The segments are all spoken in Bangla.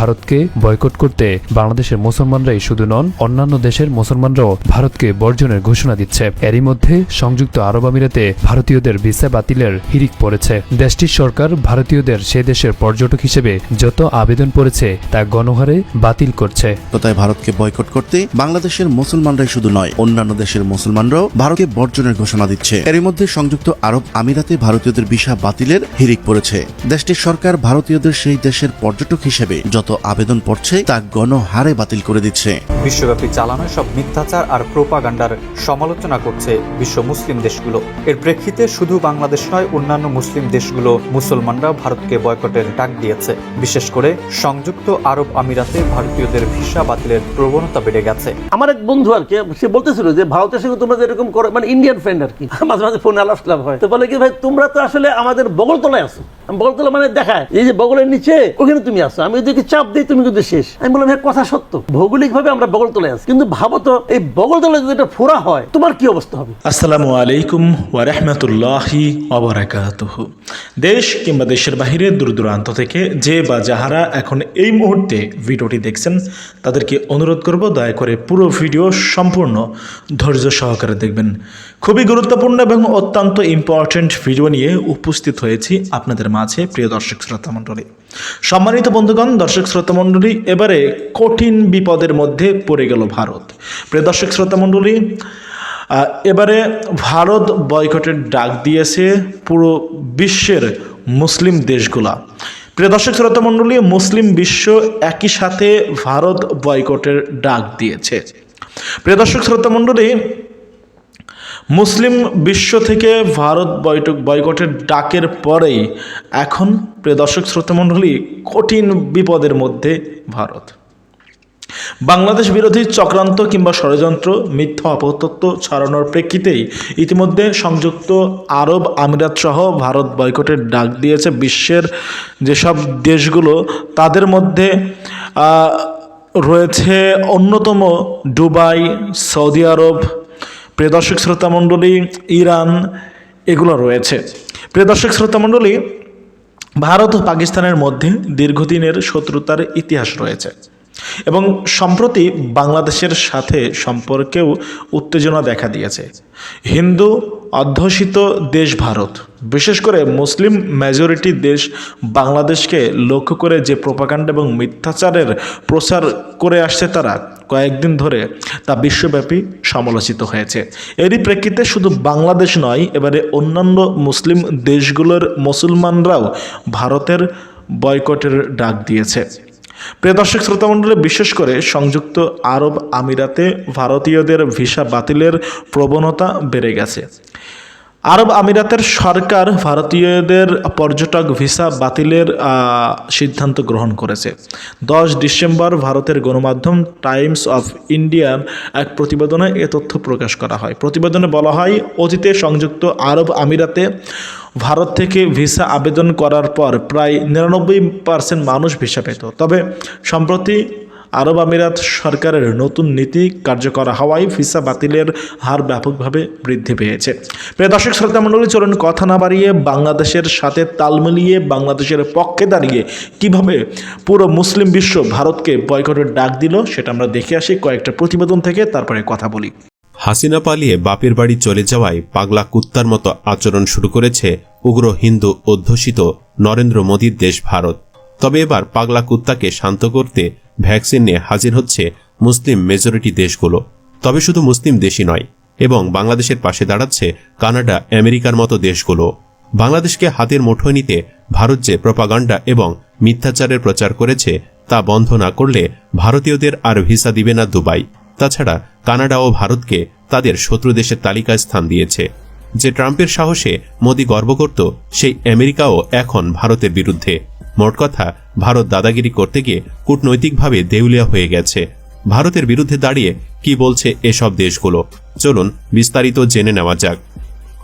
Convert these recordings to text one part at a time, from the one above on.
ভারতকে বয়কট করতে বাংলাদেশের মুসলমানরাই শুধু নন, অন্যান্য দেশের মুসলমানরাও ভারতকে বর্জনের ঘোষণা দিচ্ছে। এরই মধ্যে সংযুক্ত আরব আমিরাতে ভারতীয়দের ভিসা বাতিলের হিরিক পড়েছে। দেশটির সরকার ভারতীয়দের সে দেশের পর্যটক হিসেবে যত আবেদন পড়েছে, তা গণহারে বাতিল করছে। কোথায় ভারতকে বয়কট করতে বাংলাদেশের মুসলমানরাই শুধু নয়, অন্যান্য দেশের মুসলমানরাও ভারতকে বর্জনের ঘোষণা দিচ্ছে। এর মধ্যে সংযুক্ত আরব আমিরাতে ভারতীয়দের ভিসা বাতিলের হিরিক পড়েছে। দেশটির সরকার ভারতীয়দের সেই দেশের পর্যটক হিসেবে যত আবেদন পড়ছে তা গণহারে বাতিল করে দিচ্ছে। বিশ্বব্যাপী চালানো সব মিথ্যাচার আর প্রোপাগান্ডার সমালোচনা করছে বিশ্ব মুসলিম দেশগুলো। এর প্রেক্ষিতে শুধু বাংলাদেশ নয় অন্যান্য মুসলিম দেশগুলো মুসলমানরা ভারতকে বয়কটের ডাক দিয়েছে। বিশেষ করে সংযুক্ত আরব আমিরাতে ভারতীয়দের ভিসা বাতিলের প্রবণতা বেড়ে গেছে। আমার এক বন্ধু আর কি সে বলতেছিল যে ভারতের সঙ্গে তোমরা যেরকম করো মানে ইন্ডিয়ান ফ্রেন্ড আর কি মাঝে মাঝে ফোনে আলাপ হয়। তো বলে কি ভাই তোমরা তো আসলে আমাদের বগলতলায় আছো। আমি বগলতলা মানে দেখায়, এই যে বগলের নিচে, ওখানে তুমি আসো আমি যদি চাপ দিই, তুমি কিন্তু শেষ। আমি বললাম হ্যাঁ কথা সত্য। ভৌগোলিক ভাবে আমরা বগল তোলে আছি, কিন্তু ভাবো তো, এই বগল বগলতলায় যদি এটা ফোরা হয়, তোমার কি অবস্থা হবে? আসসালামু আলাইকুম ওয়ারহমতুল্লাহি অবরাকাতুহ দেশ কিংবা দেশের বাহিরে দূর দূরান্ত থেকে যে বা যাহারা এখন এই মুহূর্তে ভিডিওটি দেখছেন, তাদেরকে অনুরোধ করব দয়া করে পুরো ভিডিও সম্পূর্ণ ধৈর্য সহকারে দেখবেন। খুবই গুরুত্বপূর্ণ এবং অত্যন্ত ইম্পর্ট্যান্ট ভিডিও নিয়ে উপস্থিত হয়েছি আপনাদের মাঝে, প্রিয় দর্শক শ্রোতা মণ্ডলী। সম্মানিত বন্ধুগণ, দর্শক শ্রোতা মণ্ডলী, এবারে কঠিন বিপদের মধ্যে পড়ে গেল ভারত। প্রিয় দর্শক শ্রোতা মণ্ডলী এবারে ভারত বয়কটের ডাক দিয়েছে পুরো বিশ্বের মুসলিম দেশগুলা। প্রিয় দর্শক শ্রোতা মণ্ডলী মুসলিম বিশ্ব একই সাথে ভারত বয়কটের ডাক দিয়েছে। প্রিয় দর্শক শ্রোতা মণ্ডলী মুসলিম বিশ্ব থেকে ভারত বৈঠক বয়কটের ডাকের পরেই এখন, প্রিয় দর্শক শ্রোতা মণ্ডলী কঠিন বিপদের মধ্যে ভারত। বাংলাদেশ বিরোধী চক্রান্ত কিংবা ষড়যন্ত্র, মিথ্যা অপতত্ত্ব ছড়ানোর প্রেক্ষিতেই ইতিমধ্যে সংযুক্ত আরব আমিরাত সহ ভারত বয়কটের ডাক দিয়েছে বিশ্বের যেসব দেশগুলো, তাদের মধ্যে রয়েছে অন্যতম দুবাই, সৌদি আরব, প্রিয় দর্শক শ্রোতা মণ্ডলী, ইরান, এগুলো রয়েছে। প্রিয় দর্শক শ্রোতা মণ্ডলী, ভারত ও পাকিস্তানের মধ্যে দীর্ঘদিনের শত্রুতার ইতিহাস রয়েছে। এবং সম্প্রতি বাংলাদেশের সাথে সম্পর্কেও উত্তেজনা দেখা দিয়েছে। হিন্দু অধ্যুষিত দেশ ভারত, বিশেষ করে মুসলিম মেজরিটি দেশ বাংলাদেশকে লক্ষ্য করে যে প্রোপাকাণ্ড এবং মিথ্যাচারের প্রচার করে আসছে তারা, কয়েকদিন ধরে তা বিশ্বব্যাপী সমালোচিত হয়েছে। এরই প্রেক্ষিতে শুধু বাংলাদেশ নয়, এবারে অন্যান্য মুসলিম দেশগুলোর মুসলমানরাও ভারতের বয়কটের ডাক দিয়েছে। প্রিয় দর্শক শ্রোতামণ্ডলী বিশেষ করে সংযুক্ত আরব আমিরাতে ভারতীয়দের ভিসা বাতিলের প্রবণতা বেড়ে গেছে। আরব আমিরাতের সরকার ভারতীয়দের পর্যটক ভিসা বাতিলের সিদ্ধান্ত গ্রহণ করেছে। দশ ডিসেম্বর ভারতের গণমাধ্যম টাইমস অফ ইন্ডিয়ার এক প্রতিবেদনে এ তথ্য প্রকাশ করা হয়। প্রতিবেদনে বলা হয়, অতীতে সংযুক্ত আরব আমিরাতে ভারত থেকে ভিসা আবেদন করার পর প্রায় নিরানব্বই পার্সেন্ট মানুষ ভিসা পেত। তবে সম্প্রতি আরব আমিরাত সরকারের নতুন নীতি কার্যকর হওয়ায় ভিসা বাতিলের হার ব্যাপকভাবে বৃদ্ধি পেয়েছে। প্রিয় দর্শক শ্রোতা মণ্ডলী চলুন কথা না বাড়িয়ে বাংলাদেশের সাথে তাল মিলিয়ে বাংলাদেশের পক্ষে দাঁড়িয়ে কীভাবে পুরো মুসলিম বিশ্ব ভারতকে বয়কটের ডাক দিল, সেটা আমরা দেখে আসি কয়েকটা প্রতিবেদন থেকে, তারপরে কথা বলি। হাসিনা পালিয়ে বাপের বাড়ি চলে যাওয়ায় পাগলা কুত্তার মতো আচরণ শুরু করেছে উগ্র হিন্দু অধ্যুষিত নরেন্দ্র মোদীর দেশ ভারত। তবে এবার পাগলা কুত্তাকে শান্ত করতে ভ্যাকসিন নিয়ে হাজির হচ্ছে মুসলিম মেজরিটি দেশগুলো। তবে শুধু মুসলিম দেশই নয়, এবং বাংলাদেশের পাশে দাঁড়াচ্ছে কানাডা, আমেরিকার মতো দেশগুলো। বাংলাদেশকে হাতের মুঠোয় নিতে ভারত যে প্রপাগান্ডা এবং মিথ্যাচারের প্রচার করেছে তা বন্ধ না করলে ভারতীয়দের আর ভিসা দিবে না দুবাই। তাছাড়া কানাডা ও ভারতকে তাদের শত্রু দেশের তালিকায় স্থান দিয়েছে। যে ট্রাম্পের সাহসে মোদী গর্ব করত, সেই আমেরিকাও এখন ভারতের বিরুদ্ধে। মোট কথা ভারত দাদাগিরি করতে গিয়ে কূটনৈতিকভাবে দেউলিয়া হয়ে গেছে। ভারতের বিরুদ্ধে দাঁড়িয়ে কি বলছে এসব দেশগুলো? চলুন বিস্তারিত জেনে নেওয়া যাক।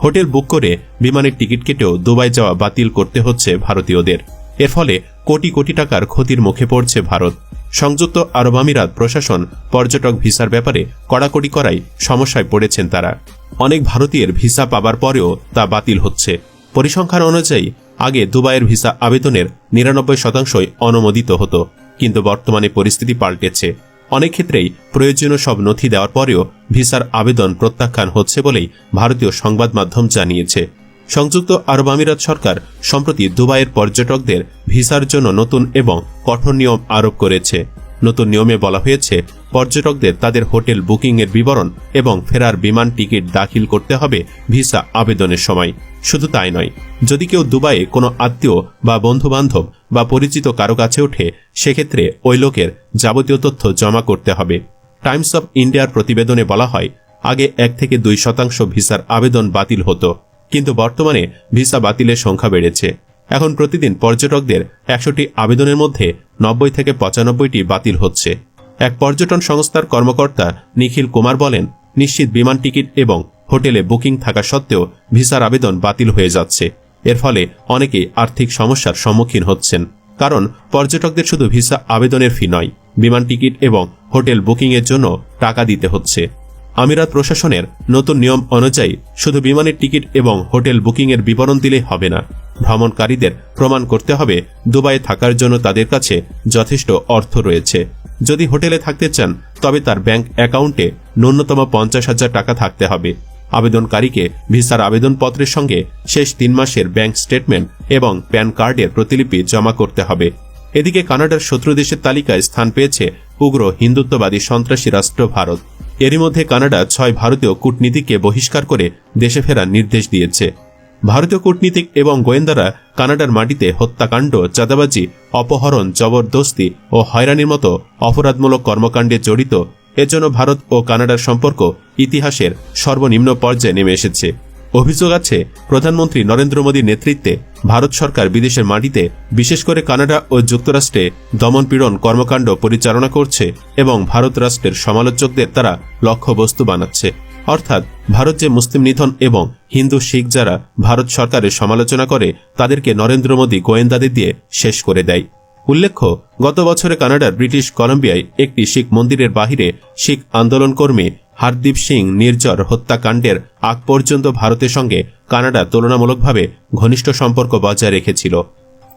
হোটেল বুক করে বিমানের টিকিট কেটেও দুবাই যাওয়া বাতিল করতে হচ্ছে ভারতীয়দের। এর ফলে কোটি কোটি টাকার ক্ষতির মুখে পড়ছে ভারত। সংযুক্ত আরব আমিরাত প্রশাসন পর্যটক ভিসার ব্যাপারে কড়াকড়ি করাই সমস্যায় পড়েছেন তারা। অনেক ভারতীয়ের ভিসা পাবার পরেও তা বাতিল হচ্ছে। পরিসংখ্যান অনুযায়ী আগে দুবাইয়ের ভিসা আবেদনের নিরানব্বই শতাংশই অনুমোদিত হতো, কিন্তু বর্তমানে পরিস্থিতি পাল্টেছে। অনেক ক্ষেত্রেই প্রয়োজনীয় সব নথি দেওয়ার পরেও ভিসার আবেদন প্রত্যাখ্যান হচ্ছে বলেই ভারতীয় সংবাদ মাধ্যম জানিয়েছে। সংযুক্ত আরব আমিরাত সরকার সম্প্রতি দুবাইয়ের পর্যটকদের ভিসার জন্য নতুন এবং কঠোর নিয়ম আরোপ করেছে। নতুন নিয়মে বলা হয়েছে পর্যটকদের তাদের হোটেল বুকিংয়ের বিবরণ এবং ফেরার বিমান টিকিট দাখিল করতে হবে ভিসা আবেদনের সময়। শুধু তাই নয়, যদি কেউ দুবাইয়ে কোনো আত্মীয় বা বন্ধু বান্ধব বা পরিচিত কারও কাছে ওঠে, সেক্ষেত্রে ওই লোকের যাবতীয় তথ্য জমা করতে হবে। টাইমস অফ ইন্ডিয়ার প্রতিবেদনে বলা হয়, আগে এক থেকে দুই শতাংশ ভিসার আবেদন বাতিল হতো, কিন্তু বর্তমানে ভিসা বাতিলের সংখ্যা বেড়েছে। এখন প্রতিদিন পর্যটকদের একশোটি আবেদনের মধ্যে নব্বই থেকে পঁচানব্বইটি বাতিল হচ্ছে। এক পর্যটন সংস্থার কর্মকর্তা নিখিল কুমার বলেন, নিশ্চিত বিমান টিকিট এবং হোটেলে বুকিং থাকা সত্ত্বেও ভিসার আবেদন বাতিল হয়ে যাচ্ছে। এর ফলে অনেকেই আর্থিক সমস্যার সম্মুখীন হচ্ছেন। কারণ পর্যটকদের শুধু ভিসা আবেদনের ফি নয়, বিমান টিকিট এবং হোটেল বুকিংয়ের জন্য টাকা দিতে হচ্ছে। আমিরাত প্রশাসনের নতুন নিয়ম অনুযায়ী শুধু বিমানের টিকিট এবং হোটেল বুকিংয়ের বিবরণ দিলেই হবে না। ভ্রমণকারীদের প্রমাণ করতে হবে, দুবাইয়ে থাকার জন্য তাদের কাছে যথেষ্ট অর্থ রয়েছে। যদি হোটেলে থাকতে চান, তবে তার ব্যাংক অ্যাকাউন্টে ন্যূনতম পঞ্চাশ হাজার টাকা থাকতে হবে। আবেদনকারীকে ভিসার আবেদনপত্রের সঙ্গে শেষ তিন মাসের ব্যাংক স্টেটমেন্ট এবং প্যান কার্ডের প্রতিলিপি জমা করতে হবে। এদিকে কানাডার শত্রু দেশের তালিকায় স্থান পেয়েছে উগ্র হিন্দুত্ববাদী সন্ত্রাসী রাষ্ট্র ভারত। এরই মধ্যে কানাডা ছয় ভারতীয় কূটনীতিকে বহিষ্কার করে দেশে ফেরার নির্দেশ দিয়েছে। ভারতীয় কূটনীতিক এবং গোয়েন্দারা কানাডার মাটিতে হত্যাকাণ্ড, চাঁদাবাজি, অপহরণ, জবরদস্তি ও হয়রানির মতো অপরাধমূলক কর্মকাণ্ডে জড়িত এজন্য ভারত ও কানাডার সম্পর্ক ইতিহাসের সর্বনিম্ন পর্যায়ে নেমে এসেছে। অভিযোগ আছে, প্রধানমন্ত্রী নরেন্দ্র মোদীর নেতৃত্বে ভারত সরকার বিদেশের মাটিতে বিশেষ করে কানাডা ও যুক্তরাষ্ট্রে দমনপীড়ন কর্মকাণ্ড পরিচালনা করছে এবং ভারত রাষ্ট্রের সমালোচকদের তারা লক্ষ্যবস্তু বানাচ্ছে। অর্থাৎ ভারত যে মুসলিম নিধন এবং হিন্দু শিখ যারা ভারত সরকারের সমালোচনা করে, তাদেরকে নরেন্দ্র মোদী গোয়েন্দাদের দিয়ে শেষ করে দেয়। উল্লেখ্য, গত বছরে কানাডার ব্রিটিশ কলম্বিয়ায় একটি শিখ মন্দিরের বাহিরে শিখ আন্দোলনকর্মী হারদীপ সিং নির্জর হত্যাকাণ্ডের আগ পর্যন্ত ভারতের সঙ্গে কানাডা তুলনামূলকভাবে ঘনিষ্ঠ সম্পর্ক বজায় রেখেছিল।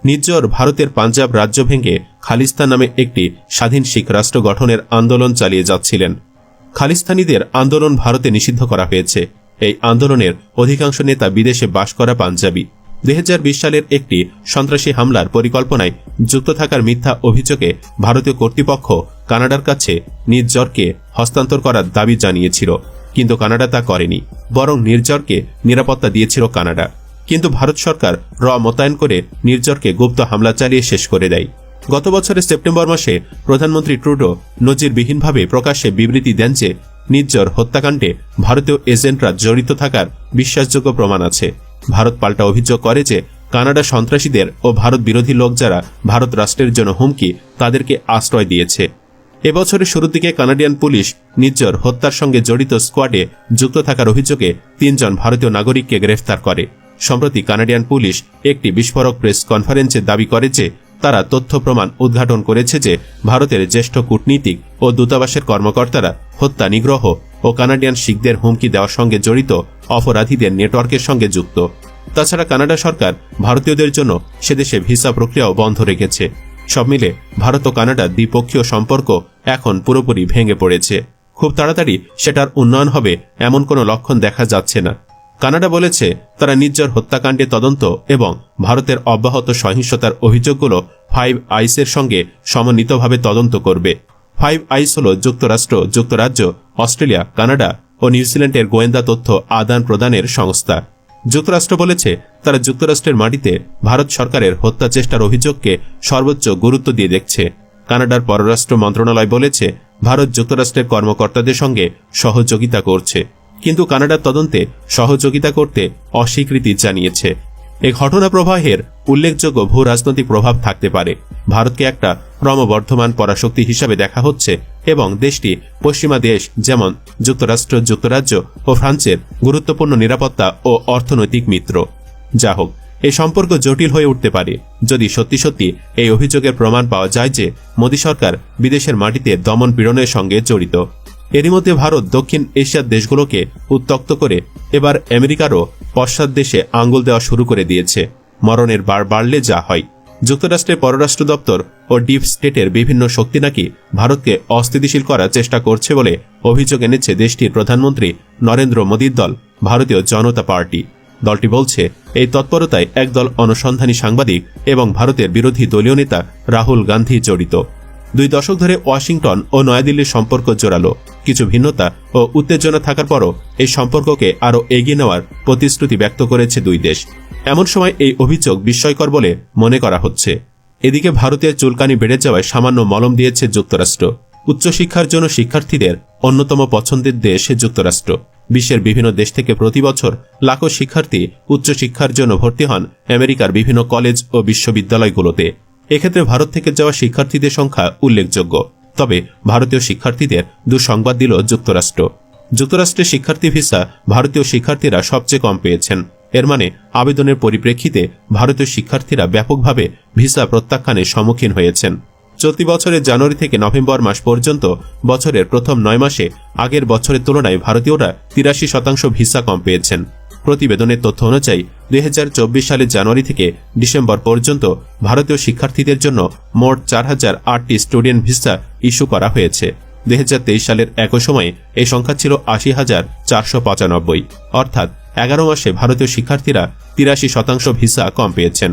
নির্জর ভারতের পাঞ্জাব রাজ্য ভেঙে খালিস্তান নামে একটি স্বাধীন শিখ রাষ্ট্র গঠনের আন্দোলন চালিয়ে যাচ্ছিলেন। খালিস্তানিদের আন্দোলন ভারতে নিষিদ্ধ করা হয়েছে। এই আন্দোলনের অধিকাংশ নেতা বিদেশে বাস করা পাঞ্জাবি। দুই হাজার বিশ সালের একটি সন্ত্রাসী হামলার পরিকল্পনায় যুক্ত থাকার মিথ্যা অভিযোগে ভারতীয় কর্তৃপক্ষ কানাডার কাছে নির্জরকে হস্তান্তর করার দাবি জানিয়েছিল। কিন্তু কানাডা তা করেনি, বরং নির্জরকে নিরাপত্তা দিয়েছিল কানাডা। কিন্তু ভারত সরকার র মোতায়েন করে নির্জরকে গুপ্ত হামলা চালিয়ে শেষ করে দেয়। গত বছরের সেপ্টেম্বর মাসে প্রধানমন্ত্রী ট্রুডো নজিরবিহীনভাবে প্রকাশ্যে বিবৃতি দেন যে নির্জর হত্যাকাণ্ডে ভারতীয় এজেন্টরা জড়িত থাকার বিশ্বাসযোগ্য প্রমাণ আছে। ভারত পাল্টা অভিযোগ করে যে কানাডা সন্ত্রাসীদের ও ভারত বিরোধী লোক যারা ভারত রাষ্ট্রের জন্য হুমকি, তাদেরকে আশ্রয় দিয়েছে। এবছরের শুরুর দিকে কানাডিয়ান পুলিশ নির্জর হত্যার সঙ্গে জড়িত স্কোয়াডে যুক্ত থাকার অভিযোগে তিনজন ভারতীয় নাগরিককে গ্রেফতার করে। সম্প্রতি কানাডিয়ান পুলিশ একটি বিস্ফোরক প্রেস কনফারেন্সে দাবি করে যে তারা তথ্য প্রমাণ উদ্ঘাটন করেছে যে ভারতের জ্যেষ্ঠ কূটনীতিক ও দূতাবাসের কর্মকর্তারা হত্যা নিগ্রহ ও কানাডিয়ান শিখদের হুমকি দেওয়ার সঙ্গে জড়িত অপরাধীদের নেটওয়ার্কের সঙ্গে যুক্ত। তাছাড়া কানাডা সরকার ভারতীয়দের জন্য সেদেশে ভিসা প্রক্রিয়াও বন্ধ রেখেছে। সব মিলে ভারত ও কানাডার দ্বিপক্ষীয় সম্পর্ক এখন পুরোপুরি ভেঙে পড়েছে। খুব তাড়াতাড়ি সেটার উন্নয়ন হবে এমন কোনো লক্ষণ দেখা যাচ্ছে না। কানাডা বলেছে, তারা নির্জর হত্যাকাণ্ডে তদন্ত এবং ভারতের অব্যাহত সহিংসতার অভিযোগগুলো ফাইভ আইসের সঙ্গে সমন্বিতভাবে তদন্ত করবে। ফাইভ আইস হল যুক্তরাষ্ট্র, যুক্তরাজ্য, অস্ট্রেলিয়া, কানাডা ও নিউজিল্যান্ডের গোয়েন্দা তথ্য আদান প্রদানের সংস্থা। যুক্তরাষ্ট্র বলেছে, তারা যুক্তরাষ্ট্রের মাটিতে ভারত সরকারের হত্যা চেষ্টার অভিযোগকে সর্বোচ্চ গুরুত্ব দিয়ে দেখছে। কানাডার পররাষ্ট্র মন্ত্রণালয় বলেছে, ভারত যুক্তরাষ্ট্রের কর্মকর্তাদের সঙ্গে সহযোগিতা করছে। কিন্তু কানাডার তদন্তে সহযোগিতা করতে অস্বীকৃতি জানিয়েছে। এই ঘটনা প্রবাহের উল্লেখযোগ্য ভূ রাজনৈতিক প্রভাব থাকতে পারে। ভারতকে একটা ক্রমবর্ধমান পরাশক্তি হিসাবে দেখা হচ্ছে এবং দেশটি পশ্চিমা দেশ যেমন যুক্তরাষ্ট্র, যুক্তরাজ্য ও ফ্রান্সের গুরুত্বপূর্ণ নিরাপত্তা ও অর্থনৈতিক মিত্র। যা হোক এই সম্পর্ক জটিল হয়ে উঠতে পারে। যদি সত্যি সত্যি এই অভিযোগের প্রমাণ পাওয়া যায় যে মোদী সরকার বিদেশের মাটিতে দমন পীড়নের সঙ্গে জড়িত। এরই মধ্যে ভারত দক্ষিণ এশিয়ার দেশগুলোকে উত্তক্ত করে এবার আমেরিকারও পশ্চাৎ দেশে আঙ্গুল দেওয়া শুরু করে দিয়েছে। মরণের বার বাড়লে যা হয়। যুক্তরাষ্ট্রের পররাষ্ট্র দপ্তর ও ডিপ স্টেটের বিভিন্ন শক্তি নাকি ভারতকে অস্থিতিশীল করার চেষ্টা করছে বলে অভিযোগ এনেছে দেশটির প্রধানমন্ত্রী নরেন্দ্র মোদীর দল, ভারতীয় জনতা পার্টি। দলটি বলছে, এই তৎপরতায় একদল অনুসন্ধানী সাংবাদিক এবং ভারতের বিরোধী দলীয় নেতা রাহুল গান্ধী জড়িত। দুই দশক ধরে ওয়াশিংটন ও নয়াদিল্লির সম্পর্ক জোরালো, কিছু ভিন্নতা ও উত্তেজনা থাকার পরও এই সম্পর্ককে আরও এগিয়ে নেওয়ার প্রতিশ্রুতি ব্যক্ত করেছে দুই দেশ। এমন সময় এই অভিযোগ বিস্ময়কর বলে মনে করা হচ্ছে। এদিকে ভারতের চুলকানি বেড়ে যাওয়ায় সামান্য মলম দিয়েছে যুক্তরাষ্ট্র। উচ্চশিক্ষার জন্য শিক্ষার্থীদের অন্যতম পছন্দের দেশ যুক্তরাষ্ট্র। বিশ্বের বিভিন্ন দেশ থেকে প্রতি বছর লাখো শিক্ষার্থী উচ্চশিক্ষার জন্য ভর্তি হন আমেরিকার বিভিন্ন কলেজ ও বিশ্ববিদ্যালয়গুলোতে। এক্ষেত্রে ভারত থেকে যাওয়া শিক্ষার্থীদের সংখ্যা উল্লেখযোগ্য। তবে ভারতীয় শিক্ষার্থীদের দুঃসংবাদ দিল যুক্তরাষ্ট্র। যুক্তরাষ্ট্রের শিক্ষার্থী ভিসা ভারতীয় শিক্ষার্থীরা সবচেয়ে কম পেয়েছেন। এর মানে আবেদনের পরিপ্রেক্ষিতে ভারতীয় শিক্ষার্থীরা ব্যাপকভাবে ভিসা প্রত্যাখ্যানের সম্মুখীন হয়েছেন। চলতি বছরের জানুয়ারি থেকে নভেম্বর মাস পর্যন্ত বছরের প্রথম নয় মাসে আগের বছরের তুলনায় ভারতীয়রা তিরাশি শতাংশ ভিসা কম পেয়েছেন। প্রতিবেদনের তথ্য অনুযায়ী, দুই হাজার চব্বিশ সালের জানুয়ারি থেকে ডিসেম্বর পর্যন্ত ভারতীয় শিক্ষার্থীদের জন্য মোট চার হাজার আটটি স্টুডেন্ট ভিসা ইস্যু করা হয়েছে। দুই হাজার তেইশ সালের একই সময়ে এই সংখ্যা ছিল আশি হাজার চারশো পঁচানব্বই। অর্থাৎ এগারো মাসে ভারতীয় শিক্ষার্থীরা তিরাশি শতাংশ ভিসা কম পেয়েছেন।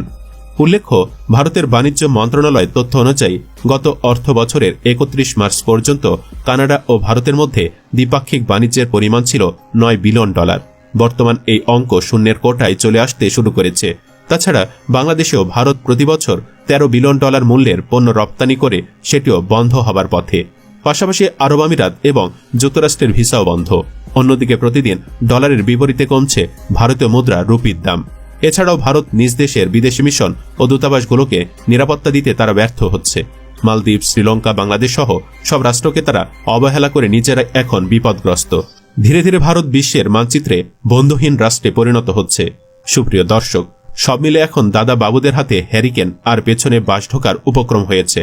উল্লেখ্য, ভারতের বাণিজ্য মন্ত্রণালয় তথ্য অনুযায়ী, গত অর্থ বছরের একত্রিশ মার্চ পর্যন্ত কানাডা ও ভারতের মধ্যে দ্বিপাক্ষিক বাণিজ্যের পরিমাণ ছিল নয় বিলিয়ন ডলার। বর্তমান এই অঙ্ক শূন্যের কোটায় চলে আসতে শুরু করেছে। তাছাড়া বাংলাদেশেও ভারত প্রতিবছর তেরো বিলিয়ন ডলার মূল্যের পণ্য রপ্তানি করে সেটিও বন্ধ হবার পথে। পাশাপাশি আরব আমিরাত এবং যুক্তরাষ্ট্রের ভিসাও বন্ধ। অন্যদিকে প্রতিদিন ডলারের বিপরীতে কমছে ভারতীয় মুদ্রা রুপির দাম। এছাড়াও ভারত নিজ দেশের বিদেশি মিশন ও দূতাবাসগুলোকে নিরাপত্তা দিতে তারা ব্যর্থ হচ্ছে। মালদ্বীপ, শ্রীলঙ্কা বাংলাদেশ সহ সব রাষ্ট্রকে তারা অবহেলা করে নিজেরা এখন বিপদগ্রস্ত। ধীরে ধীরে ভারত বিশ্বের মানচিত্রে বন্ধুহীন রাষ্ট্রে পরিণত হচ্ছে। সুপ্রিয় দর্শক, সব মিলে এখন দাদা বাবুদের হাতে হ্যারিকেন আর পেছনে বাস ঢোকার উপক্রম হয়েছে।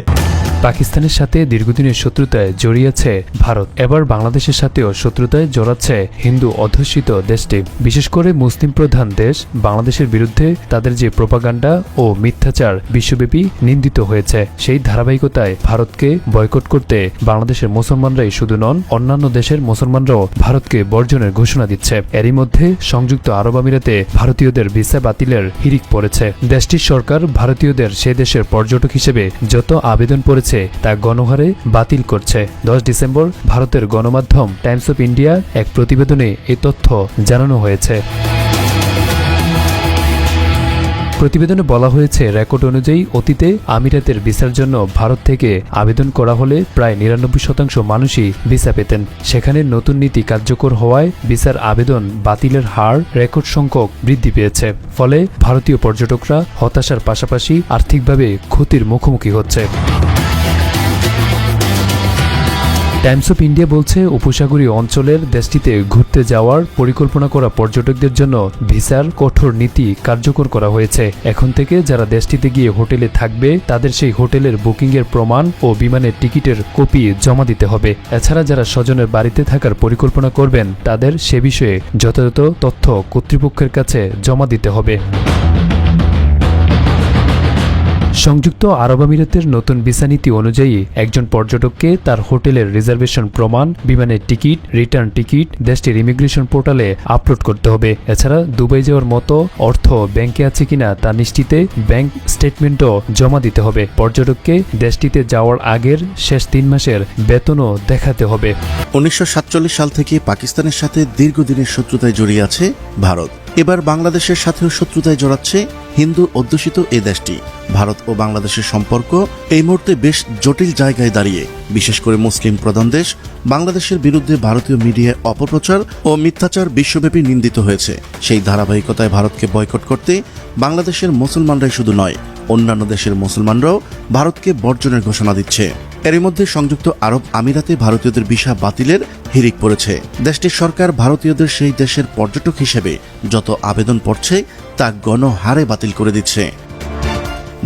পাকিস্তানের সাথে দীর্ঘদিনের শত্রুতায় জড়িয়েছে ভারত। এবার বাংলাদেশের সাথেও শত্রুতায় জড়াচ্ছে হিন্দু অধ্যুষিত দেশটি। বিশেষ করে মুসলিম প্রধান দেশ বাংলাদেশের বিরুদ্ধে তাদের যে প্রপাগান্ডা ও মিথ্যাচার বিশ্বব্যাপী নিন্দিত হয়েছে, সেই ধারাবাহিকতায় ভারতকে বয়কট করতে বাংলাদেশের মুসলমানরাই শুধু নন, অন্যান্য দেশের মুসলমানরাও ভারতকে বর্জনের ঘোষণা দিচ্ছে। এরই মধ্যে সংযুক্ত আরব আমিরাতে ভারতীয়দের ভিসা বাতিলের হিরিক পড়েছে। দেশটির সরকার ভারতীয়দের সে দেশের পর্যটক হিসেবে যত আবেদন পড়েছে তা গণহারে বাতিল করছে। দশ ডিসেম্বর ভারতের গণমাধ্যম টাইমস অফ ইন্ডিয়া এক প্রতিবেদনে এ তথ্য জানানো হয়েছে। প্রতিবেদনে বলা হয়েছে, রেকর্ড অনুযায়ী অতীতে আমিরাতের ভিসার জন্য ভারত থেকে আবেদন করা হলে প্রায় নিরানব্বই শতাংশ মানুষই ভিসা পেতেন। সেখানে নতুন নীতি কার্যকর হওয়ায় ভিসার আবেদন বাতিলের হার রেকর্ড সংখ্যক বৃদ্ধি পেয়েছে। ফলে ভারতীয় পর্যটকরা হতাশার পাশাপাশি আর্থিকভাবে ক্ষতির মুখোমুখি হচ্ছে। টাইমস অফ ইন্ডিয়া বলছে, উপসাগরীয় অঞ্চলের দেশটিতে ঘুরতে যাওয়ার পরিকল্পনা করা পর্যটকদের জন্য ভিসার কঠোর নীতি কার্যকর করা হয়েছে। এখন থেকে যারা দেশটিতে গিয়ে হোটেলে থাকবে, তাদের সেই হোটেলের বুকিংয়ের প্রমাণ ও বিমানের টিকিটের কপি জমা দিতে হবে। এছাড়া যারা স্বজনের বাড়িতে থাকার পরিকল্পনা করবেন, তাদের সে বিষয়ে যথাযথ তথ্য কর্তৃপক্ষের কাছে জমা দিতে হবে। সংযুক্ত আরব আমিরাতের নতুন ভিসা নীতি অনুযায়ী একজন পর্যটককে তার হোটেলের রিজার্ভেশন প্রমাণ, বিমানের টিকিট, রিটার্ন টিকিট, দেশটির ইমিগ্রেশন পোর্টালে আপলোড করতে হবে। এছাড়া দুবাই যাওয়ার মতো অর্থ ব্যাংকে আছে কিনা তা নিশ্চিতে ব্যাংক স্টেটমেন্টও জমা দিতে হবে। পর্যটককে দেশটিতে যাওয়ার আগের শেষ তিন মাসের বেতনও দেখাতে হবে। উনিশশো সাতচল্লিশ সাল থেকে পাকিস্তানের সাথে দীর্ঘদিনের শত্রুতায় জড়িয়ে আছে ভারত। এবার বাংলাদেশের সাথেও শত্রুতায় জড়াচ্ছে হিন্দু অধ্যুষিত এ দেশটি। ভারত ও বাংলাদেশের সম্পর্ক এই মুহূর্তে বেশ জটিল জায়গায় দাঁড়িয়ে। বিশেষ করে মুসলিম প্রধান দেশ বাংলাদেশের বিরুদ্ধে ভারতীয় মিডিয়ায় অপপ্রচার ও মিথ্যাচার বিশ্বব্যাপী নিন্দিত হয়েছে। সেই ধারাবাহিকতায় ভারতকে বয়কট করতে বাংলাদেশের মুসলমানরাই শুধু নয়, অন্যান্য দেশের মুসলমানরাও ভারতকে বর্জনের ঘোষণা দিচ্ছে। এরই মধ্যে সংযুক্ত আরব আমিরাতে ভারতীয়দের ভিসা বাতিলের হিরিক পড়েছে। দেশটির সরকার ভারতীয়দের সেই দেশের পর্যটক হিসেবে যত আবেদন পড়ছে, তা গণহারে বাতিল করে দিচ্ছে।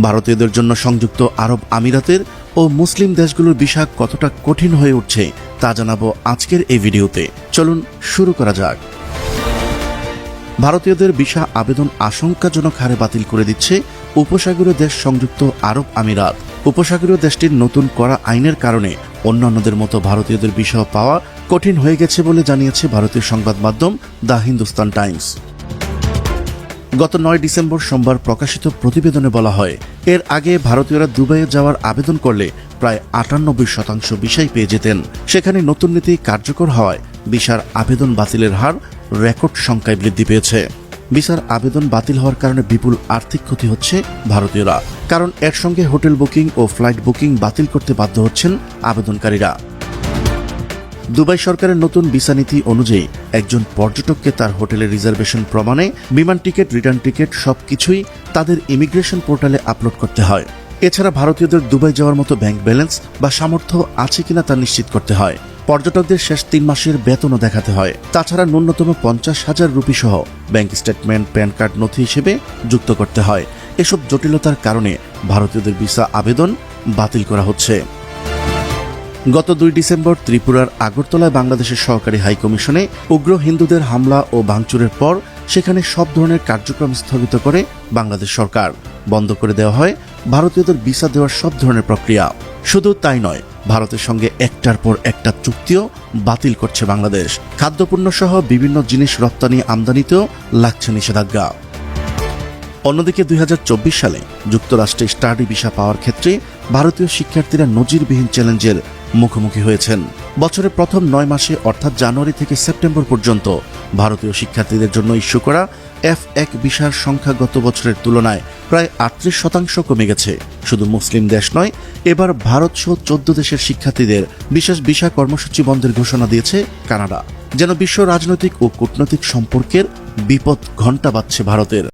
ভারতীয়দের জন্য সংযুক্ত আরব আমিরাতের ও মুসলিম দেশগুলোর ভিসা কতটা কঠিন হয়ে উঠছে, তা জানাব আজকের এই ভিডিওতে। চলুন শুরু করা যাক। ভারতীয়দের ভিসা আবেদন আশঙ্কাজনক হারে বাতিল করে দিচ্ছে উপসাগরীয় দেশ সংযুক্ত আরব আমিরাত। উপসাগরীয় দেশটির নতুন করা আইনের কারণে অন্যান্যদের মতো ভারতীয়দের বিষয় পাওয়া কঠিন হয়ে গেছে বলে জানিয়েছে ভারতীয় সংবাদ মাধ্যম দ্য হিন্দুস্তান টাইমস। গত নয় ডিসেম্বর সোমবার প্রকাশিত প্রতিবেদনে বলা হয়, এর আগে ভারতীয়রা দুবাইয়ে যাওয়ার আবেদন করলে প্রায় আটানব্বই শতাংশ বিষয় পেয়ে যেতেন। সেখানে নতুন নীতি কার্যকর হওয়ায় ভিসার আবেদন বাতিলের হার রেকর্ড সংখ্যায় বৃদ্ধি পেয়েছে। ভিসার আবেদন বাতিল হওয়ার কারণে বিপুল আর্থিক ক্ষতি হচ্ছে ভারতীয়রা, কারণ এর সঙ্গে হোটেল বুকিং ও ফ্লাইট বুকিং বাতিল করতে বাধ্য হচ্ছেন আবেদনকারীরা। দুবাই সরকারের নতুন ভিসা নীতি অনুযায়ী একজন পর্যটককে তার হোটেলের রিজার্ভেশন প্রমাণে বিমান টিকিট, রিটার্ন টিকিট সবকিছুই তাদের ইমিগ্রেশন পোর্টালে আপলোড করতে হয়। এছাড়া ভারতীয়দের দুবাই যাওয়ার মতো ব্যাংক ব্যালেন্স বা সামর্থ্য আছে কিনা তা নিশ্চিত করতে হয়। পর্যটকদের শেষ তিন মাসের বেতনও দেখাতে হয়। তাছাড়া ন্যূনতম পঞ্চাশ হাজার রুপি সহ ব্যাংক স্টেটমেন্ট, প্যান কার্ড, নথি হিসেবে যুক্ত করতে হয়। এসব জটিলতার কারণে ভারতীয়দের ভিসা আবেদন বাতিল করা হচ্ছে। গত দুই ডিসেম্বর ত্রিপুরার আগরতলায় বাংলাদেশের সহকারী হাইকমিশনে উগ্র হিন্দুদের হামলা ও ভাঙচুরের পর সেখানে সব ধরনের কার্যক্রম স্থগিত করে বাংলাদেশ সরকার। বন্ধ করে দেওয়া হয় ভারতীয়দের ভিসা দেওয়ার সব ধরনের প্রক্রিয়া। শুধু তাই নয় ভারতের সঙ্গে একটার পর একটা চুক্তিও বাতিল করছে বাংলাদেশ। খাদ্যপণ্য সহ বিভিন্ন জিনিস রপ্তানি আমদানিতেও লাগছে নিষেধাজ্ঞা। অন্যদিকে দুই হাজার চব্বিশ সালে যুক্তরাষ্ট্রে স্টাডি ভিসা পাওয়ার ক্ষেত্রে ভারতীয় শিক্ষার্থীরা নজিরবিহীন চ্যালেঞ্জের মুখোমুখি হয়েছেন। বছরের প্রথম নয় মাসে, অর্থাৎ জানুয়ারি থেকে সেপ্টেম্বর পর্যন্ত, ভারতীয় শিক্ষার্থীদের জন্য ইস্যু করা এফ এক ভিসার সংখ্যা গত বছরের তুলনায় প্রায় আটত্রিশ শতাংশ কমে গেছে। শুধু মুসলিম দেশ নয়, এবার ভারত সহ চোদ্দ দেশের শিক্ষার্থীদের বিশেষ ভিসা কর্মসূচি বন্ধের ঘোষণা দিয়েছে কানাডা, যেন বিশ্ব রাজনৈতিক ও কূটনৈতিক সম্পর্কের বিপদ ঘণ্টা বাজছে ভারতের।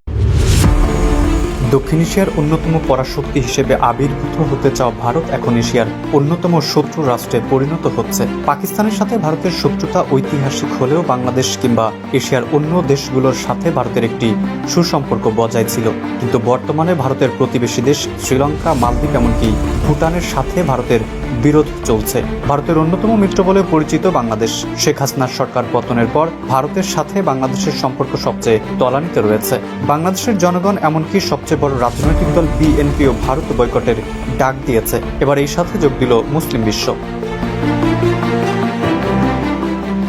দক্ষিণ এশিয়ার অন্যতম পরাশক্তি হিসেবে আবির্ভূত হতে চাওয়া ভারত এখন এশিয়ার অন্যতম শত্রু রাষ্ট্রে পরিণত হচ্ছে। পাকিস্তানের সাথে ভারতের শত্রুতা ঐতিহাসিক হলেও বাংলাদেশ কিংবা এশিয়ার অন্য দেশগুলোর সাথে ভারতের একটি সুসম্পর্ক বজায় ছিল। কিন্তু বর্তমানে ভারতের প্রতিবেশী দেশ শ্রীলঙ্কা, মালদ্বীপ এমনকি ভুটানের সাথে ভারতের বিরোধ চলছে। ভারতের অন্যতম মিত্র বলে পরিচিত বাংলাদেশ। শেখ হাসিনার সরকার পতনের পর ভারতের সাথে বাংলাদেশের সম্পর্ক সবচেয়ে তলানিতে রয়েছে। বাংলাদেশের জনগণ এমনকি সবচেয়ে বড় রাজনৈতিক দল বিএনপিও ভারত বয়কটের ডাক দিয়েছে। এবার এই সাথে যোগ দিল মুসলিম বিশ্ব।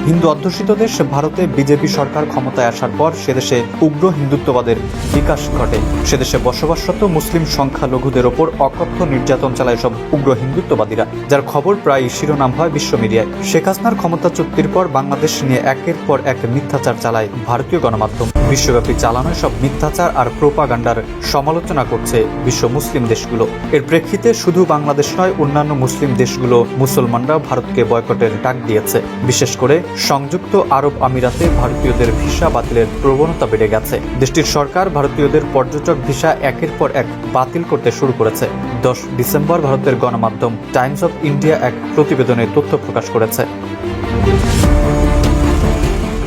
হিন্দু অধ্যুষিত দেশ, ভারতে বিজেপি সরকার ক্ষমতায় আসার পর সেদেশে উগ্র হিন্দুত্ববাদের বিকাশ ঘটে। সেদেশে বসবাসরত মুসলিম সংখ্যালঘুদের ওপর অকথ্য নির্যাতন চালায় সব উগ্র হিন্দুত্ববাদীরা, যার খবর প্রায় শিরোনাম হয় বিশ্ব মিডিয়ায়। শেখ হাসিনার চুক্তির পর বাংলাদেশ নিয়ে একের পর এক মিথ্যাচার চালায় ভারতীয় গণমাধ্যম। বিশ্বব্যাপী চালানো সব মিথ্যাচার আর প্রোপাগান্ডার সমালোচনা করছে বিশ্ব মুসলিম দেশগুলো। এর প্রেক্ষিতে শুধু বাংলাদেশ নয়, অন্যান্য মুসলিম দেশগুলো মুসলমানরা ভারতকে বয়কটের ডাক দিয়েছে। বিশেষ করে সংযুক্ত আরব আমিরাতে ভারতীয়দের ভিসা বাতিলের প্রবণতা বেড়ে গেছে। দেশটির সরকার ভারতীয়দের পর্যটক ভিসা একের পর এক বাতিল করতে শুরু করেছে। দশ ডিসেম্বর ভারতের গণমাধ্যম টাইমস অফ ইন্ডিয়া এক প্রতিবেদনে তথ্য প্রকাশ করেছে।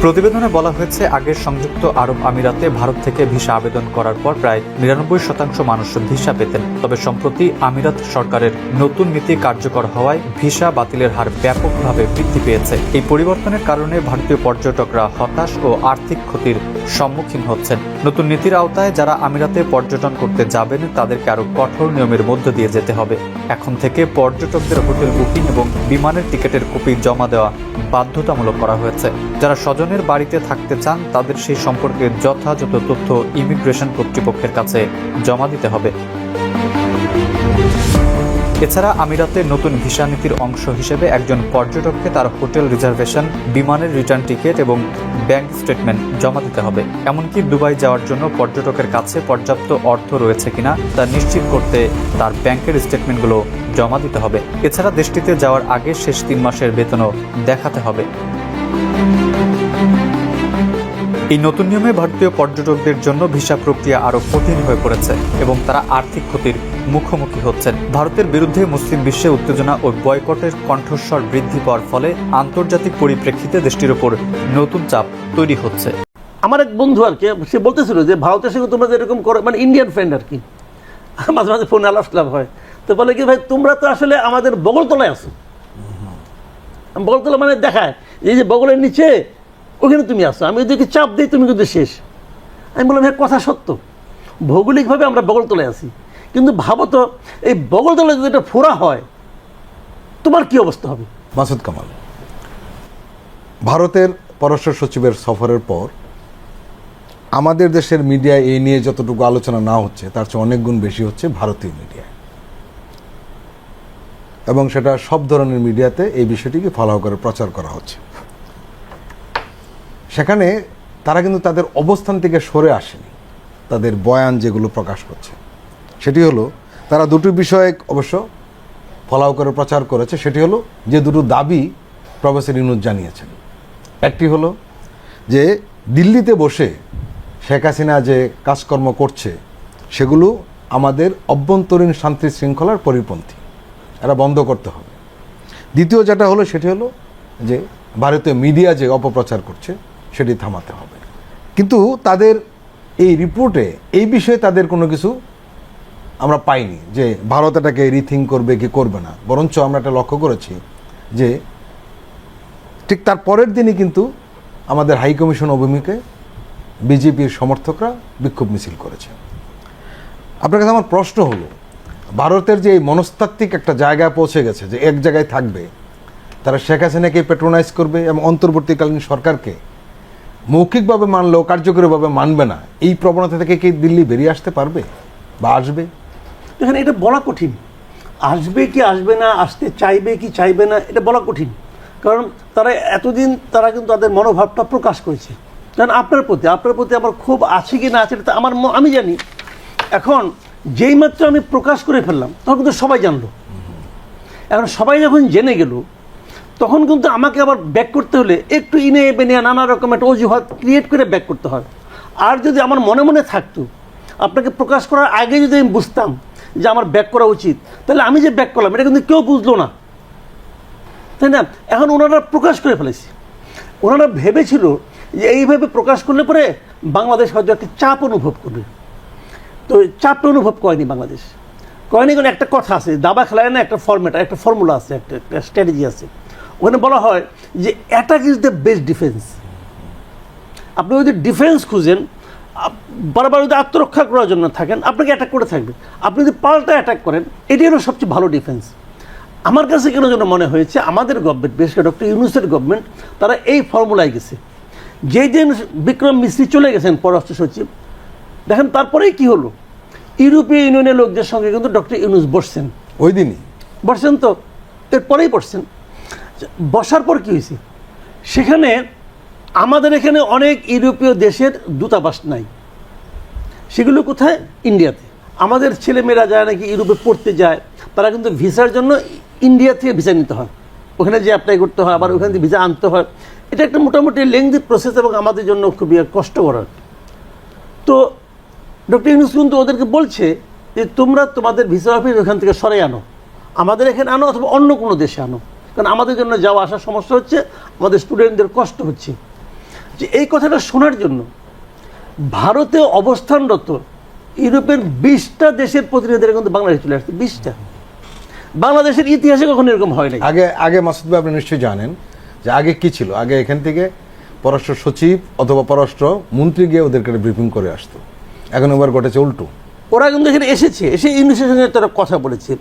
প্রতিবেদনে বলা হয়েছে, আগের সংযুক্ত আরব আমিরাতে ভারত থেকে ভিসা আবেদন করার পর প্রায় নিরানব্বই শতাংশ মানুষ ভিসা পেতেন। তবে সম্প্রতি আমিরাত সরকারের নতুন নীতি কার্যকর হওয়ায় ভিসা বাতিলের হার ব্যাপকভাবে বৃদ্ধি পেয়েছে। এই পরিবর্তনের কারণে ভারতীয় পর্যটকরা হতাশ ও আর্থিক ক্ষতির সম্মুখীন হচ্ছেন। নতুন নীতির আওতায় যারা আমিরাতে পর্যটন করতে যাবেন, তাদেরকে আরও কঠোর নিয়মের মধ্য দিয়ে যেতে হবে। এখন থেকে পর্যটকদের হোটেল বুকিং এবং বিমানের টিকিটের কপি জমা দেওয়া বাধ্যতামূলক করা হয়েছে। যারা স্বজনের বাড়িতে থাকতে চান, তাদের সেই সম্পর্কে যথাযথ তথ্য ইমিগ্রেশন কর্তৃপক্ষের কাছে জমা দিতে হবে। এছাড়া আমিরাতের নতুন ভিসা নীতির অংশ হিসেবে একজন পর্যটককে তার হোটেল রিজার্ভেশন, বিমানের রিটার্ন টিকিট এবং ব্যাংক স্টেটমেন্ট জমা দিতে হবে। এমনকি দুবাই যাওয়ার জন্য পর্যটকের কাছে পর্যাপ্ত অর্থ রয়েছে কিনা তা নিশ্চিত করতে তার ব্যাংকের স্টেটমেন্টগুলো জমা দিতে হবে। এছাড়া দেশটিতে যাওয়ার আগে শেষ তিন মাসের বেতনও দেখাতে হবে। এই নতুন নিয়মে ভারতীয় পর্যটকদের জন্য ভিসা প্রক্রিয়া আরও কঠিন হয়ে পড়েছে এবং তারা আর্থিক ক্ষতির মুখোমুখি হচ্ছেন। ভারতের বিরুদ্ধে মুসলিম বিশ্বে উত্তেজনা ও বয়কটের কণ্ঠস্বর বৃদ্ধি পাওয়ার ফলে আন্তর্জাতিক পরিপ্রেক্ষিতে দেশটির ওপর নতুন চাপ তৈরি হচ্ছে। আমার এক বন্ধু আর কি, সে বলতেছিল যে ভারতের সঙ্গে তোমরা যেরকম করো মানে ইন্ডিয়ান ফ্রেন্ড আর কি। মাঝে মাঝে ফোনে আলাপ টালাপ হয়। তো বলে কি, ভাই, তোমরা তো আসলে আমাদের বগলতলায় আছো। বগলতলা মানে দেখায়, এই যে বগলের নিচে ওখানে তুমি আসো আমি যদি চাপ দিই, তুমি কিন্তু শেষ। আমি বললাম হ্যাঁ কথা সত্য। ভৌগোলিকভাবে আমরা বগলতলায় আছি। কিন্তু ভাবো তো, এই বগলতলা যদি এটা ফোড়া হয়, তোমার কি অবস্থা হবে? মাসুদ কামাল, ভারতের পররাষ্ট্র সচিবের সফরের পর আমাদের দেশের মিডিয়ায় এই নিয়ে যতটুকু আলোচনা না হচ্ছে, তার চেয়ে অনেক গুণ বেশি হচ্ছে ভারতীয় মিডিয়ায়। এবং সেটা সব ধরনের মিডিয়াতে এই বিষয়টিকে ফলো করে প্রচার করা হচ্ছে। সেখানে তারা কিন্তু তাদের অবস্থান থেকে সরে আসেনি। তাদের বয়ান যেগুলো প্রকাশ করছে। সেটি হলো, তারা দুটো বিষয়ে অবশ্য ফলাও করে প্রচার করেছে। সেটি হলো, যে দুটো দাবি প্রফেসর ইনুজ জানিয়েছেন। একটি হলো যে, দিল্লিতে বসে শেখ হাসিনা যে কাজকর্ম করছে, সেগুলো আমাদের অভ্যন্তরীণ শান্তি শৃঙ্খলার পরিপন্থী। এটা বন্ধ করতে হবে। দ্বিতীয় যেটা হলো, সেটি হলো যে, ভারতীয় মিডিয়া যে অপপ্রচার করছে সেটি থামাতে হবে। কিন্তু তাদের এই রিপোর্টে, এই বিষয়ে তাদের কোনো কিছু আমরা পাইনি যে ভারত এটাকে রিথিং করবে কি করবে না। বরঞ্চ আমরা এটা লক্ষ্য করেছি যে ঠিক তার পরের দিনই কিন্তু আমাদের হাইকমিশন অভিমুখে বিজেপির সমর্থকরা বিক্ষোভ মিছিল করেছে। আপনার কাছে আমার প্রশ্ন হলো, ভারতের যে এই মনস্তাত্ত্বিক একটা জায়গায় পৌঁছে গেছে যে এক জায়গায় থাকবে, তারা শেখ হাসিনাকে পেট্রোনাইজ করবে এবং অন্তর্বর্তীকালীন সরকারকে মৌখিকভাবে মানলেও কার্যকরীভাবে মানবে না, এই প্রবণতা থেকে কি দিল্লি বেরিয়ে আসতে পারবে বা আসবে? এখানে এটা বলা কঠিন। আসবে কি আসবে না, আসতে চাইবে কি চাইবে না, এটা বলা কঠিন। কারণ তারা এতদিন তারা কিন্তু তাদের মনোভাবটা প্রকাশ করেছে। কারণ আপনার প্রতি আপনার প্রতি আমার খুব আছে কি না আছে এটা আমার আমি জানি। এখন যেই মাত্র আমি প্রকাশ করে ফেললাম, তখন কিন্তু সবাই জানলো। এখন সবাই যখন জেনে গেল তখন কিন্তু আমাকে আবার ব্যাক করতে হলে একটু ইনে বেনে নানা রকম একটা অজুহাত ক্রিয়েট করে ব্যাক করতে হয়। আর যদি আমার মনে মনে থাকতো, আপনাকে প্রকাশ করার আগে যদি আমি বুঝতাম যে আমার ব্যাক করা উচিত, তাহলে আমি যে ব্যাক করলাম, এটা কিন্তু কেউ বুঝলো না। তাই না? এখন ওনারা প্রকাশ করে ফেলেছি। ওনারা ভেবেছিল যে এইভাবে প্রকাশ করলে পরে বাংলাদেশ হয়তো একটা চাপ অনুভব করবে। তো চাপটা অনুভব করেনি বাংলাদেশ। করেনি কারণ একটা কথা আছে, দাবা খেলায় না একটা ফর্মেট একটা ফর্মুলা আছে, একটা একটা স্ট্র্যাটেজি আছে। ওখানে বলা হয় যে attack is the best defence আপনি যদি ডিফেন্স খুঁজেন বারবার যদি আত্মরক্ষা করার জন্য থাকেন আপনাকে অ্যাটাক করে থাকবে। আপনি যদি পাল্টা অ্যাটাক করেন এটি হলো সবচেয়ে ভালো ডিফেন্স আমার কাছে কেন যেন মনে হয়েছে আমাদের গভর্নমেন্ট বিশেষ করে ডক্টর ইউনুসের গভর্নমেন্ট তারা এই ফর্মুলায় গেছে। যেই দিন বিক্রম মিস্ত্রি চলে গেছেন পররাষ্ট্র সচিব দেখেন তারপরেই কি হলো? ইউরোপীয় ইউনিয়নের লোকদের সঙ্গে কিন্তু ডক্টর ইউনুস বসছেন। ওই দিনই? বসছেন তো? এরপরেই বসছেন। বসার পর কী হয়েছে? সেখানে আমাদের এখানে অনেক ইউরোপীয় দেশের দূতাবাস নাই। সেগুলো কোথায়? ইন্ডিয়াতে। আমাদের ছেলেমেয়েরা যায় নাকি ইউরোপে পড়তে যায়, তারা কিন্তু ভিসার জন্য ইন্ডিয়া থেকে ভিসা নিতে হয়। ওখানে যে অ্যাপ্লাই করতে হয়, আবার ওখান থেকে ভিসা আনতে হয়। এটা একটা মোটামুটি লেংদি প্রসেস এবং আমাদের জন্য খুবই কষ্টকর তো ডক্টর ইউনুস কিন্তু ওদেরকে বলছে যে, তোমরা তোমাদের ভিসা অফিস ওখান থেকে সরে আনো। আমাদের এখানে আনো অথবা অন্য কোনো দেশে আনো। কারণ আমাদের জন্য যাওয়া আসার সমস্যা হচ্ছে আমাদের স্টুডেন্টদের কষ্ট হচ্ছে। যে এই কথাটা শোনার জন্য ভারতে অবস্থানরত ইউরোপের বিশটা দেশের প্রতিনিধিরা কিন্তু বাংলাদেশে চলে আসছে বিশটা। বাংলাদেশের ইতিহাসে কখনো এরকম হয় নাই। আগে আগে মাসুদ ভাই আপনি নিশ্চয়ই জানেন যে আগে কি ছিল? আগে এখান থেকে পররাষ্ট্র সচিব অথবা পররাষ্ট্র মন্ত্রী গিয়ে ওদেরকে ব্রিফিং করে আসতো। এখন এবার ঘটেছে উল্টো। ওরা কিন্তু এখানে এসেছে এসে ইউনিসের সঙ্গে তারা কথা বলেছে।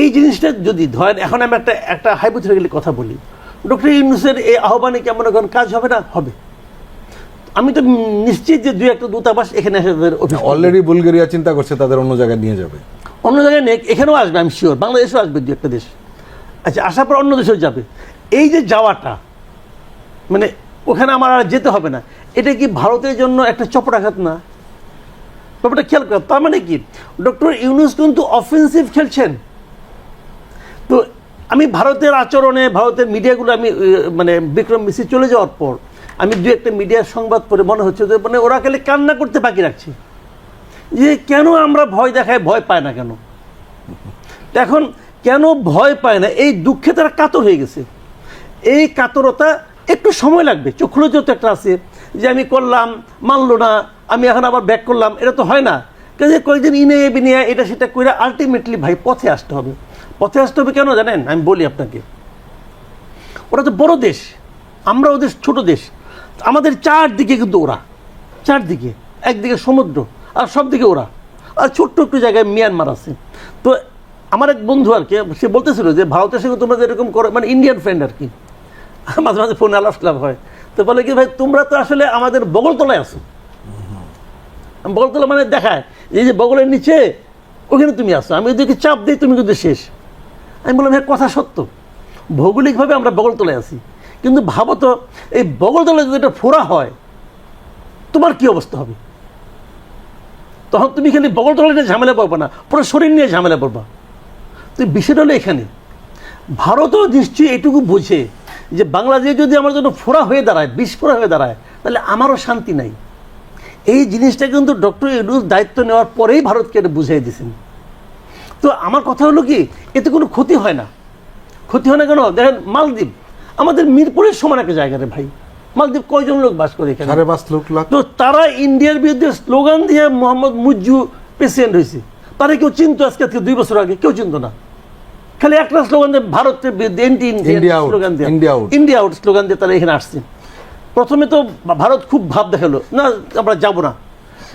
এই জিনিসটা যদি ধরেন এখন আমি একটা একটা হাইপোথেটিক্যালি কথা বলি। ডক্টর ইউনুসের এই আহ্বানে কি আমার এখন কাজ হবে না? হবে। আমি তো নিশ্চিত যে দুই একটা দূতাবাস এখানে এসে তাদের অলরেডি বুলগেরিয়া চিন্তা করছে তাদের অন্য জায়গায় নিয়ে যাবে। অন্য জায়গায় নেই এখানেও আসবে আমি শিওর বাংলাদেশেও আসবে দু একটা দেশ। আচ্ছা আসার পর অন্য দেশেও যাবে। এই যে যাওয়াটা মানে ওখানে আমার আর যেতে হবে না। এটা কি ভারতের জন্য একটা চপটাঘাত না? ব্যাপারটা খেয়াল কর তার মানে কি? ডক্টর ইউনুস কিন্তু অফেন্সিভ খেলছেন। তো আমি ভারতের আচরণে, ভারতের মিডিয়াগুলো আমি মানে বিক্রম মিশ্রি চলে যাওয়ার পর আমি দু একটা মিডিয়ার সংবাদ পড়ে মনে হচ্ছে যে মানে ওরা খালি কান্না করতে বাকি রাখছে। যে কেন আমরা ভয় দেখায়, ভয় পায় না কেন? এখন কেন ভয় পায় না? এই দুঃখে তারা কাতর হয়ে গেছে। এই কাতরতা একটু সময় লাগবে। চক্ষুলো যত একটা আছে যে আমি করলাম, মানলো না, আমি এখন আবার ব্যাক করলাম, এটা তো হয় না। কাজে কয়েকদিন ইনে বিনিয়া এটা সেটা করে আলটিমেটলি ভাই পথে আসতে হবে। পথে আসতে হবে কেন জানেন? আমি বলি আপনাকে। ওরা তো বড় দেশ। আমরা ওদের ছোট দেশ। আমাদের চারদিকে কিন্তু ওরা। চারদিকে। একদিকে সমুদ্র আর সব দিকে ওরা। আর ছোট্ট একটু জায়গায় মিয়ানমার আছে। তো আমার এক বন্ধু আর কি, সে বলতেছিল যে ভারতের সঙ্গে তোমরা যেরকম করো মানে ইন্ডিয়ান ফ্রেন্ড আর কি। মাঝে মাঝে ফোনে আলাপ টালাপ হয়। তো বলে কি, ভাই, তোমরা তো আসলে আমাদের বগলতলায় আছো। বগলতলা মানে দেখায়। এই যে বগলের নিচে, ওখানে তুমি আসো আমি যদি চাপ দিই, তুমি কিন্তু শেষ। আমি বললাম হ্যাঁ কথা সত্য। ভৌগোলিকভাবে আমরা বগলতলায় আছি। কিন্তু ভাবো তো, এই বগলতলায় যদি এটা ফোড়া হয়, তোমার কি অবস্থা হবে? তখন তুমি খালি বগলতলা নিয়ে ঝামেলা পড়বা না, পুরো শরীর নিয়ে ঝামেলা পড়বা তো বিষয়টা হলো এখানে। ভারতও নিশ্চয়ই এটুকু বোঝে যে বাংলাদেশ যদি আমার জন্য ফোড়া হয়ে দাঁড়ায় বিস্ফোরা হয়ে দাঁড়ায়, তাহলে আমারও শান্তি নাই। এই জিনিসটা কিন্তু ডক্টর ইউনুস দায়িত্ব নেওয়ার পরেই ভারতকে এটা বুঝিয়ে দিয়েছেন। তো আমার কথা হলো কি এতে কোনো ক্ষতি হয় না। ক্ষতি হয় না কেন? দেখেন মালদ্বীপ আমাদের মিরপুরের সমান একটা জায়গা রে ভাই। মালদ্বীপ কয়জন লোক বাস করে এখানে? সাড়ে পাঁচ লক্ষ তো তারা ইন্ডিয়ার বিরুদ্ধে স্লোগান দিয়ে মোহাম্মদ মুজ্জু প্রেসিডেন্ট হয়েছে তারা কেউ চিনতো আজকে থেকে দুই বছর আগে কেউ চিনতো না। খালি একটা স্লোগান দিয়ে ভারতের বিরুদ্ধে এন্টি India স্লোগান দিয়ে। ইন্ডিয়া আউট স্লোগান দিয়ে তারা এখানে আসছে। প্রথমে তো ভারত খুব ভাব দেখাল না আমরা যাব না।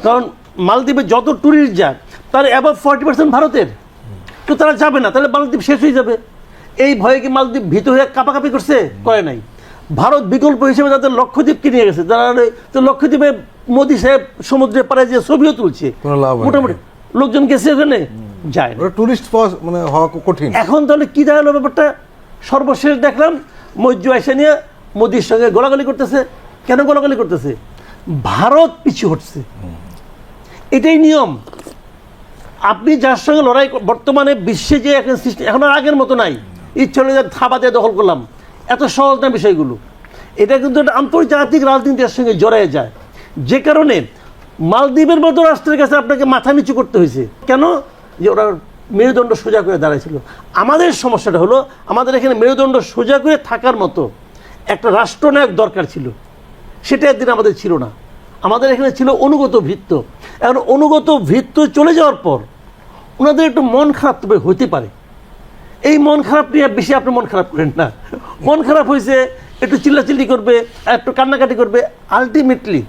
কারণ মালদ্বীপে যত ট্যুরিস্ট যায় তার অ্যাবাভ ফর্টি পার্সেন্ট ভারতের। তো তারা যাবে না তাহলে মালদ্বীপ শেষ হয়ে যাবে। এই ভয়ে কি মালদ্বীপ ভীত হয়ে কাপাকাপি করছে? করে নাই। ভারত বিকল্প হিসেবে তাদের লক্ষদ্বীপকে নিয়ে গেছে। যারা তো লক্ষদ্বীপে মোদী সাহেব সমুদ্রে পাড়ে যে ছবিও তুলছে। মোটামুটি। লোকজন গেছে ওখানে? যায় টুরিস্ট মানে হওয়া কঠিন। এখন তাহলে কি দাঁড়াল ব্যাপারটা? সর্বশেষ দেখলাম মজ্জু আয়সা নিয়ে মোদির সঙ্গে গোলাগুলি করতেছে। কেন গোলাগুলি করতেছে? ভারত পিছু হটছে। এটাই নিয়ম। আপনি যার সঙ্গে লড়াই বর্তমানে বিশ্বে যে এখন সৃষ্টি এখন আর আগের মতো নাই। ইচ্ছে হলে থাবা দিয়ে দখল করলাম। এত সহজ না বিষয়গুলো। এটা কিন্তু একটা আন্তর্জাতিক রাজনীতির সঙ্গে জড়ায় যায়। যে কারণে মালদ্বীপের মতো রাষ্ট্রের কাছে আপনাকে মাথা নিচু করতে হয়েছে। কেন? যে ওরা মেরুদণ্ড সোজা করে দাঁড়াইছিল। আমাদের সমস্যাটা হলো, আমাদের এখানে মেরুদণ্ড সোজা করে থাকার মতো একটা রাষ্ট্রনায়ক দরকার ছিল। সেটা একদিন আমাদের ছিল না। আমাদের এখানে ছিল অনুগত ভিত্ত এখন অনুগত ভিত্ত চলে যাওয়ার পর ওনাদের একটু মন খারাপ তবে হতে পারে। এই মন খারাপ নিয়ে বেশি আপনি মন খারাপ করেন না। মন খারাপ হয়েছে একটু চিল্লাচিল্লি করবে, একটু কান্নাকাটি করবে। আলটিমেটলি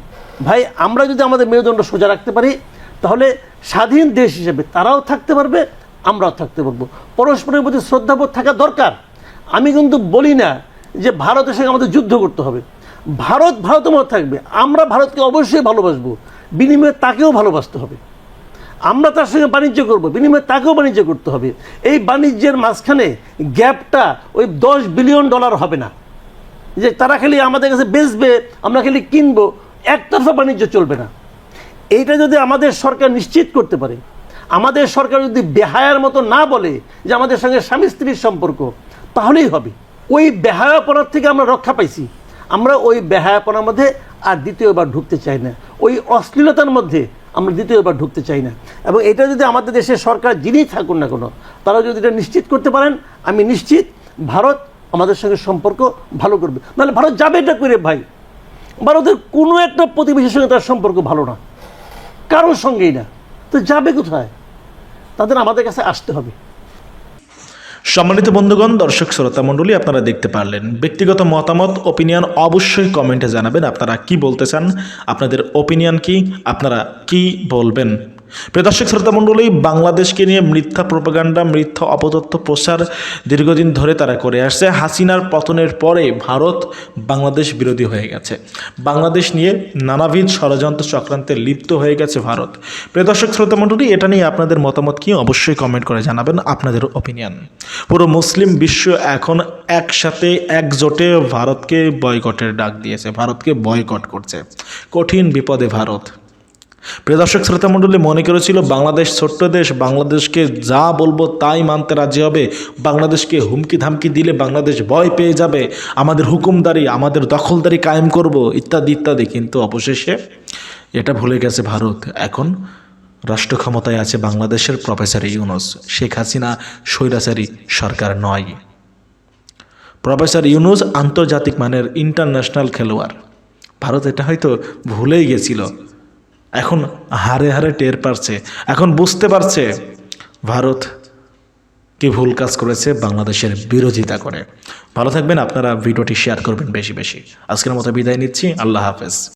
ভাই, আমরা যদি আমাদের মেরুদণ্ড সোজা রাখতে পারি, তাহলে স্বাধীন দেশ হিসেবে তারাও থাকতে পারবে, আমরাও থাকতে পারব। পরস্পরের প্রতি শ্রদ্ধাবোধ থাকা দরকার। আমি কিন্তু বলি না যে ভারতের সঙ্গে আমাদের যুদ্ধ করতে হবে। ভারত ভারতের মতো থাকবে। আমরা ভারতকে অবশ্যই ভালোবাসবো। বিনিময়ে তাকেও ভালোবাসতে হবে। আমরা তার সঙ্গে বাণিজ্য করব। বিনিময়ে তাকেও বাণিজ্য করতে হবে। এই বাণিজ্যের মাঝখানে গ্যাপটা ওই দশ বিলিয়ন ডলার হবে না। যে তারা খালি আমাদের কাছে বেচবে, আমরা খালি কিনবো, একতরফা বাণিজ্য চলবে না। এইটা যদি আমাদের সরকার নিশ্চিত করতে পারে, আমাদের সরকার যদি বেহায়ার মতো না বলে যে আমাদের সঙ্গে স্বামী স্ত্রীর সম্পর্ক, তাহলেই হবে। ওই বেহায়াপনার থেকে আমরা রক্ষা পাইছি। আমরা ওই বেহায়াপনার মধ্যে আর দ্বিতীয়বার ঢুকতে চাই না। ওই অশ্লীলতার মধ্যে আমরা দ্বিতীয়বার ঢুকতে চাই না। এবং এটা যদি আমাদের দেশের সরকার যিনি থাকুন না কোনো তারা যদি এটা নিশ্চিত করতে পারেন, আমি নিশ্চিত ভারত আমাদের সঙ্গে সম্পর্ক ভালো করবে। নাহলে ভারত যাবে এটা করে ভাই? ভারতের কোনো একটা প্রতিবেশীর সঙ্গে তার সম্পর্ক ভালো না। কারোর সঙ্গেই না। তো যাবে কোথায়? তাদের আমাদের কাছে আসতে হবে। সম্মানিত বন্ধুগণ, দর্শক শ্রোতা মণ্ডলী, আপনারা দেখতে পারলেন। ব্যক্তিগত মতামত ওপিনিয়ন অবশ্যই কমেন্টে জানাবেন। আপনারা কি বলতে চান? আপনাদের ওপিনিয়ন কি? আপনারা কি বলবেন? প্রিয় দর্শক, শ্রোতা মণ্ডলী, বাংলাদেশকে নিয়ে মিথ্যা প্রোপাগান্ডা, মিথ্যা অপতথ্য প্রচার দীর্ঘদিন ধরে তারা করে আসছে। হাসিনার পতনের পরে ভারত বাংলাদেশ বিরোধী হয়ে গেছে। বাংলাদেশ নিয়ে নানাবিধ ষড়যন্ত্র চক্রান্তে লিপ্ত হয়ে গেছে ভারত। প্রিয় দর্শক, শ্রোতা মণ্ডলী, এটা নিয়ে আপনাদের মতামত কি? অবশ্যই কমেন্ট করে জানাবেন আপনাদের ওপিনিয়ন পুরো মুসলিম বিশ্ব এখন একসাথে একজোটে ভারতকে বয়কটের ডাক দিয়েছে, ভারতকে বয়কট করছে। কঠিন বিপদে ভারত। প্রিয় দর্শক শ্রোতা মণ্ডলী মনে করেছিল বাংলাদেশ ছোট্ট দেশ, বাংলাদেশকে যা বলব তাই মানতে রাজি হবে। বাংলাদেশকে হুমকি ধামকি দিলে বাংলাদেশ ভয় পেয়ে যাবে। আমাদের হুকুমদারি, আমাদের দখলদারি কায়েম করব, ইত্যাদি ইত্যাদি। কিন্তু অবশেষে এটা ভুলে গেছে ভারত। এখন রাষ্ট্র ক্ষমতায় আছে বাংলাদেশের প্রফেসর ইউনুস। শেখ হাসিনা স্বৈরাচারী সরকার নয়। প্রফেসর ইউনুস আন্তর্জাতিক মানের ইন্টারন্যাশনাল খেলোয়াড়। ভারত এটা হয়তো ভুলেই গেছিল। এখন হারে হারে টের পারছে। এখন বুঝতে পারছে ভারত কি ভুল কাজ করেছে, বাংলাদেশের বিরোধিতা করে। ভালো থাকবেন, আপনারা ভিডিওটি শেয়ার করবেন বেশি বেশি। আজকের মতো বিদায় নিচ্ছি, আল্লাহ হাফেজ।